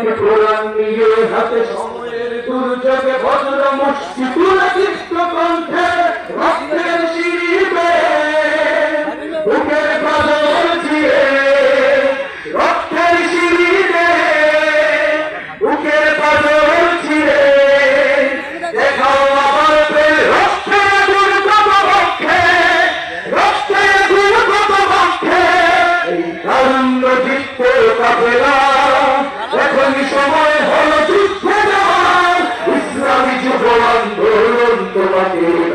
তুমি কোরআন নিয়ে হাতে সময়ের দুর্যোগে বজ্র কণ্ঠে রক্তের শিরিবে বুকের পাথর ছিঁড়ে তোমাকে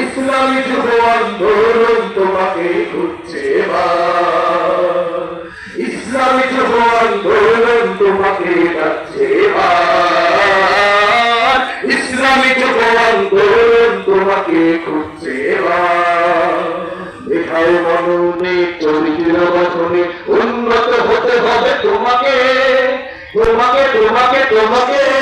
ইসলামী তোমাকে খুঁজছে ইসলামী তোমাকে ইসলামী তোমাকে খুঁজছে চরিত্র উন্নত হতে হবে তোমাকে। তোমাকে তোমাকে তোমাকে।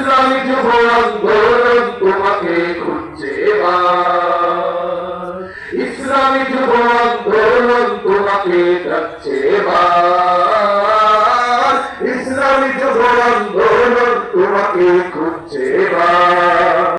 ইসলামী যুব আন্দোলন তোমাকে খুঁজছে ইসলামী যুব আন্দোলন তোমাকে ইসলামী যুব আন্দোলন তোমাকে